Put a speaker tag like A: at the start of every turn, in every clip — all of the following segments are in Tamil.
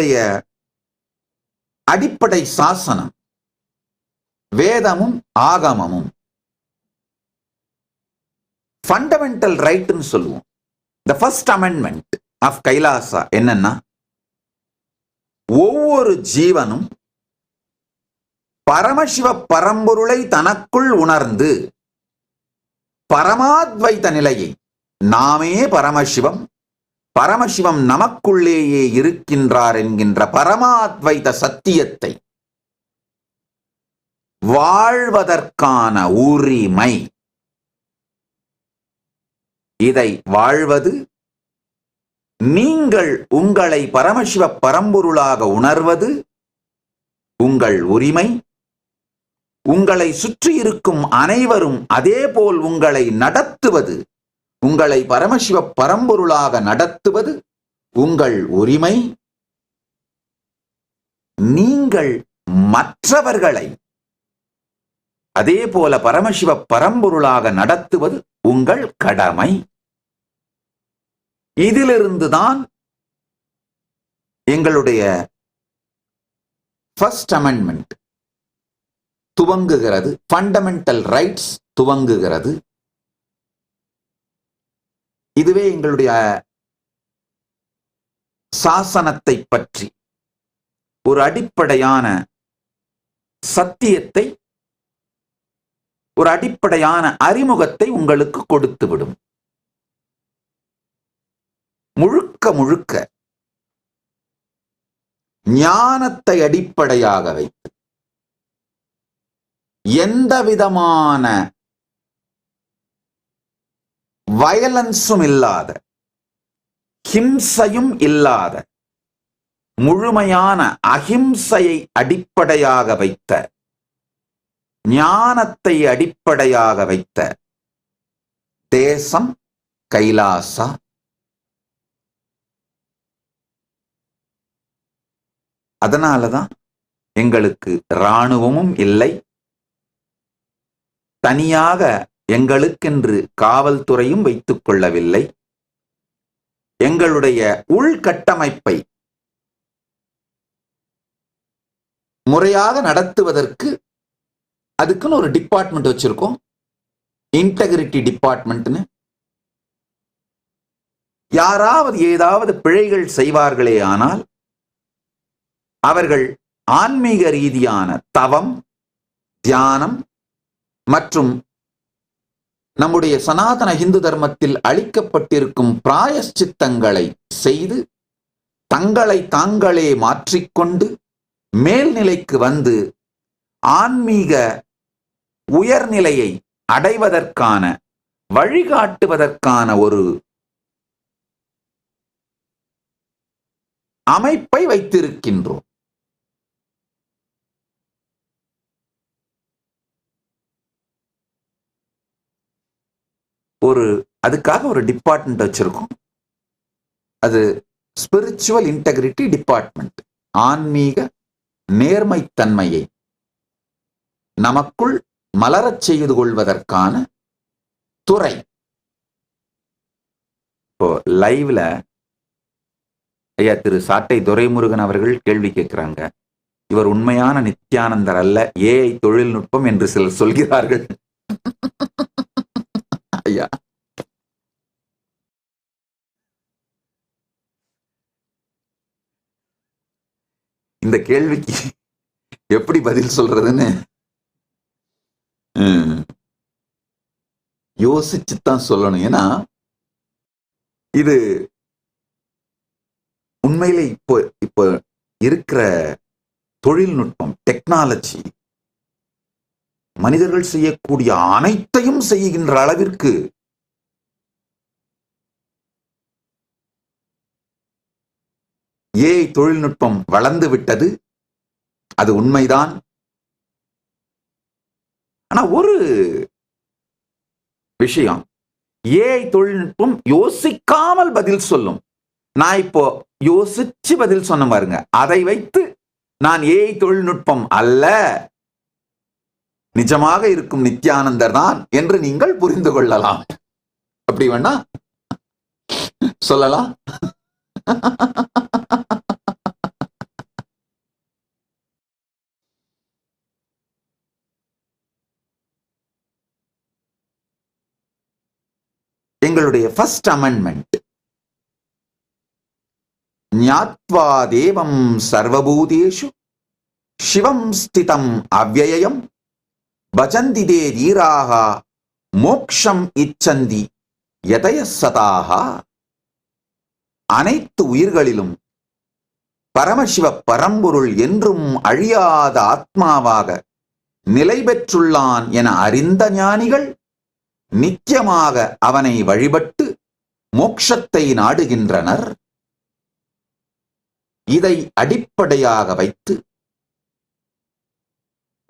A: நம்முடைய அடிப்படை சாசனம் வேதமும் ஆகமமும். ஃபண்டமெண்டல் ரைட்னு சொல்லுவோம். The first amendment of Kailasa என்னன்னா ஒவ்வொரு ஜீவனும் பரமசிவ பரம்பொருளை தனக்குள் உணர்ந்து பரமாத்வைத நிலையை நாமே பரமசிவம் பரமசிவம் நமக்குள்ளேயே இருக்கின்றார் என்கின்ற பரமாத்வைத சத்தியத்தை வாழ்வதற்கான உரிமை. இதை வாழ்வது நீங்கள் உங்களை பரமசிவ பரம்பொருளாக உணர்வது உங்கள் உரிமை. உங்களை சுற்றி இருக்கும் அனைவரும் அதேபோல் உங்களை நடத்துவது உங்களை பரமசிவ பரம்பொருளாக நடத்துவது உங்கள் உரிமை. நீங்கள் மற்றவர்களை அதே போல பரமசிவ பரம்பொருளாக நடத்துவது உங்கள் கடமை. இதிலிருந்துதான் எங்களுடைய ஃபர்ஸ்ட் அமெண்ட்மெண்ட் துவங்குகிறது ஃபண்டமெண்டல் ரைட்ஸ் துவங்குகிறது. இதுவே எங்களுடைய சாசனத்தை பற்றி ஒரு அடிப்படையான சத்தியத்தை ஒரு அடிப்படையான அறிமுகத்தை உங்களுக்கு கொடுத்துவிடும் முழுக்க முழுக்க ஞானத்தை அடிப்படையாக வைத்து எந்த விதமான வயலன்ஸும் இல்லாத ஹிம்சையும் இல்லாத முழுமையான அகிம்சையை அடிப்படையாக வைத்த ஞானத்தை அடிப்படையாக வைத்த தேசம் கைலாசா. அதனாலதான் எங்களுக்கு இராணுவமும் இல்லை. தனியாக எங்களுக்கென்று காவல்துறையும் வைத்துக் கொள்ளவில்லை. எங்களுடைய உள்கட்டமைப்பை முறையாக நடத்துவதற்கு அதுக்குன்னு ஒரு டிபார்ட்மெண்ட் வச்சிருக்கோம். இன்டெகிரிட்டி டிபார்ட்மெண்ட்னு யாராவது ஏதாவது பிழைகள் செய்வார்களே ஆனால் அவர்கள் ஆன்மீக ரீதியான தவம் தியானம் மற்றும் நம்முடைய சனாதன இந்து தர்மத்தில் அளிக்கப்பட்டிருக்கும் பிராயஷ்சித்தங்களை செய்து தங்களை தாங்களே மாற்றிக்கொண்டு மேல்நிலைக்கு வந்து ஆன்மீக உயர்நிலையை அடைவதற்கான வழிகாட்டுவதற்கான ஒரு அமைப்பை வைத்திருக்கின்றோம். ஒரு அதுக்காக ஒரு டிபார்ட்மெண்ட் வச்சிருக்கோம். அது ஸ்பிரிச்சுவல் இன்டெகிரிட்டி டிபார்ட்மெண்ட் ஆன்மீக நேர்மைத்தன்மையை நமக்குள் மலரச் செய்து கொள்வதற்கான துறை. இப்போ லைவ்ல ஐயா திரு சாட்டை துரைமுருகன் அவர்கள் கேள்வி கேட்கிறாங்க. இவர் உண்மையான நித்யானந்தர் அல்ல ஏஐ தொழில்நுட்பம் என்று சிலர் சொல்கிறார்கள். ஐயா இந்த கேள்விக்கு எப்படி பதில் சொல்றதுன்னு யோசிச்சுத்தான் சொல்லணும். ஏன்னா இது உண்மையிலே இப்போ இப்போ இருக்கிற தொழில்நுட்பம் டெக்னாலஜி மனிதர்கள் செய்யக்கூடிய அனைத்தையும் செய்கின்ற அளவிற்கு ஏஐ தொழில்நுட்பம் வளர்ந்து விட்டது. அது உண்மைதான். ஆனா ஒரு விஷயம் ஏஐ தொழில்நுட்பம் யோசிக்காமல் பதில் சொல்லும். நான் இப்போ யோசிச்சு பதில் சொன்ன பாருங்க. அதை வைத்து நான் ஏஐ தொழில்நுட்பம் அல்ல. நிஜமாக இருக்கும் நித்யானந்தர் தான் என்று நீங்கள் புரிந்து கொள்ளலாம். அப்படி வேணா சொல்லலாம். எங்களுடைய ஃபர்ஸ்ட் அமெண்ட்மெண்ட் ஞாத்வா தேவம் சர்வபூதேஷு சிவம் ஸ்திதம் அவ்வயம் பஜந்திதே தீராக மோக்ஷம் இச்சந்தி எதயசதாக அனைத்து உயிர்களிலும் பரமசிவ பரம்பொருள் என்றும் அழியாத ஆத்மாவாக நிலை பெற்றுள்ளான் என அறிந்த ஞானிகள் நித்தியமாக அவனை வழிபட்டு மோட்சத்தை நாடுகின்றனர். இதை அடிப்படையாக வைத்து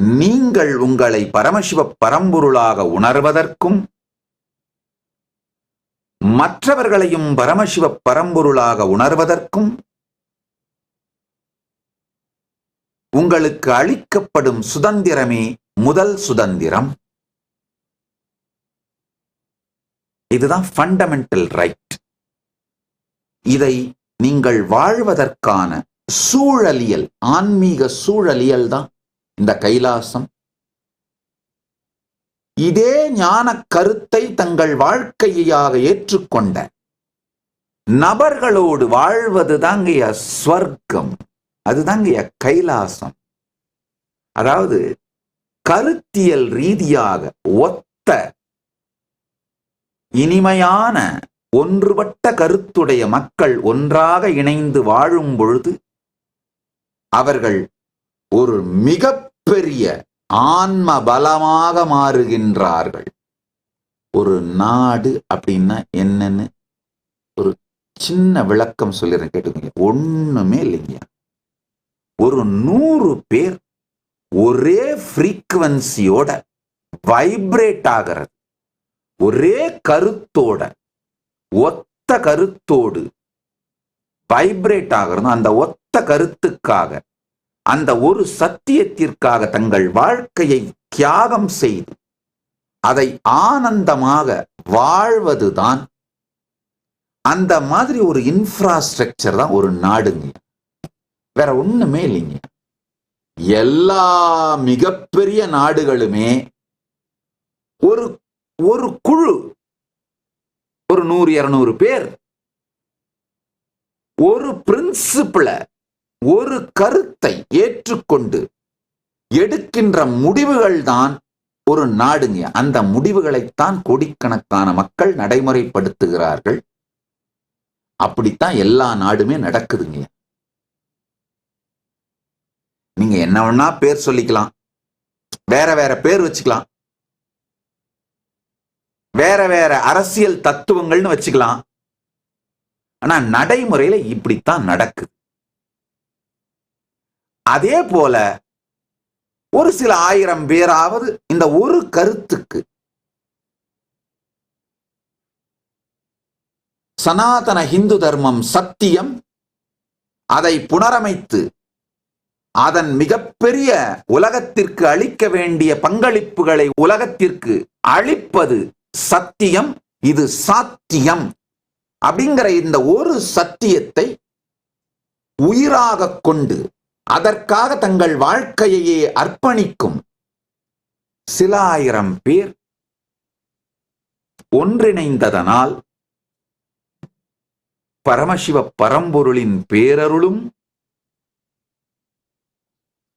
A: நீங்கள் உங்களை பரமசிவ பரம்பொருளாக உணர்வதற்கும் மற்றவர்களையும் பரமசிவ பரம்பொருளாக உணர்வதற்கும் உங்களுக்கு அளிக்கப்படும் சுதந்திரமே முதல் சுதந்திரம். இதுதான் ஃபண்டமெண்டல் ரைட் இதை நீங்கள் வாழ்வதற்கான சூழலியல் ஆன்மீக சூழலியல் தான். இந்த கைலாசம். இதே ஞான கருத்தை தங்கள் வாழ்க்கையாக ஏற்றுக்கொண்ட நபர்களோடு வாழ்வது தாங்கய்ய ஸ்வர்க்கம் அதுதாங்க கைலாசம். அதாவது கருத்தியல் ரீதியாக ஒத்த இனிமையான ஒன்றுபட்ட கருத்துடைய மக்கள் ஒன்றாக இணைந்து வாழும் பொழுது அவர்கள் ஒரு மிக மிகப்பெரிய ஆன்ம பலமாக மாறுகின்றார்கள். ஒரு நாடு அப்படின்னா என்னன்னு ஒரு சின்ன விளக்கம் சொல்லிடுறேன் கேட்டுக்கோங்க. ஒண்ணுமே இல்லைங்க. ஒரு நூறு பேர் ஒரே ஃப்ரீக்குவன்சியோட வைப்ரேட் ஆகிறது. ஒரே கருத்தோட ஒத்த கருத்தோடு வைப்ரேட் ஆகிறது. அந்த ஒத்த கருத்துக்காக அந்த ஒரு சத்தியத்திற்காக தங்கள் வாழ்க்கையை தியாகம் செய்து அதை ஆனந்தமாக வாழ்வதுதான் அந்த மாதிரி ஒரு இன்ஃப்ராஸ்ட்ரக்சர் தான் ஒரு நாடுங்க. வேற ஒண்ணுமே இல்லைங்க. எல்லா மிகப்பெரிய நாடுகளுமே ஒரு ஒரு குழு ஒரு நூறு இருநூறு பேர் ஒரு பிரின்சிபிள ஒரு கருத்தை ஏற்றுக்கொண்டு எடுக்கின்ற முடிவுகள் தான் ஒரு நாடுங்க. அந்த முடிவுகளைத்தான் கோடிக்கணக்கான மக்கள் நடைமுறைப்படுத்துகிறார்கள். அப்படித்தான் எல்லா நாடுமே நடக்குதுங்க. நீங்க என்ன வேணா பேர் சொல்லிக்கலாம். வேற வேற பேர் வச்சுக்கலாம். வேற வேற அரசியல் தத்துவங்கள்னு வச்சுக்கலாம். ஆனா நடைமுறையில இப்படித்தான் நடக்குது. அதே போல ஒரு சில ஆயிரம் பேராவது இந்த ஒரு கருத்துக்கு சனாதன இந்து தர்மம் சத்தியம் அதை புனரமைத்து அதன் மிகப்பெரிய உலகத்திற்கு அளிக்க வேண்டிய பங்களிப்புகளை உலகத்திற்கு அளிப்பது சத்தியம் இது சாத்தியம் அப்படிங்கிற இந்த ஒரு சத்தியத்தை உயிராக கொண்டு அதற்காக தங்கள் வாழ்க்கையையே அர்ப்பணிக்கும் சில ஆயிரம் பேர் ஒன்றிணைந்ததனால் பரமசிவ பரம்பொருளின் பேரருளும்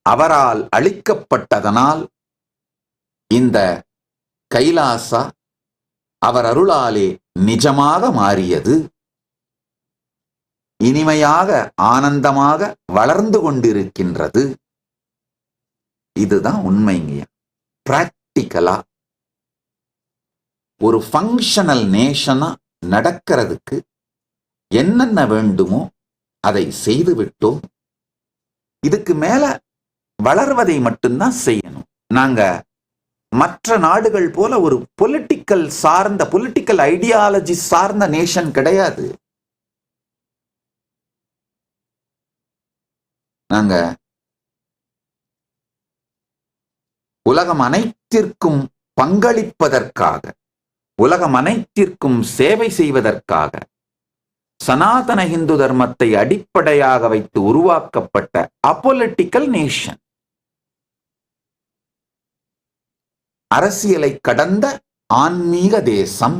A: அவரால் அளிக்கப்பட்டதனால் இந்த கைலாசா அவர் அருளாலே நிஜமாக மாறியது. இனிமையாக ஆனந்தமாக வளர்ந்து கொண்டிருக்கின்றது. இதுதான் உண்மைங்க பிராக்டிக்கலா ஒரு ஃபங்க்ஷனல் நேஷனா நடக்கிறதுக்கு என்னென்ன வேண்டுமோ அதை செய்து விட்டோம் இதுக்கு மேல வளர்வதை மட்டும்தான் செய்யணும். நாங்க மற்ற நாடுகள் போல ஒரு பொலிட்டிக்கல் சார்ந்த பொலிட்டிக்கல் ஐடியாலஜி சார்ந்த நேஷன் கிடையாது. நாங்க உலகம் அனைத்திற்கும் பங்களிப்பதற்காக உலகம் அனைத்திற்கும் சேவை செய்வதற்காக சனாதன இந்து தர்மத்தை அடிப்படையாக வைத்து உருவாக்கப்பட்ட அப்பொலிட்டிக்கல் நேஷன் அரசியலை கடந்த ஆன்மீக தேசம்.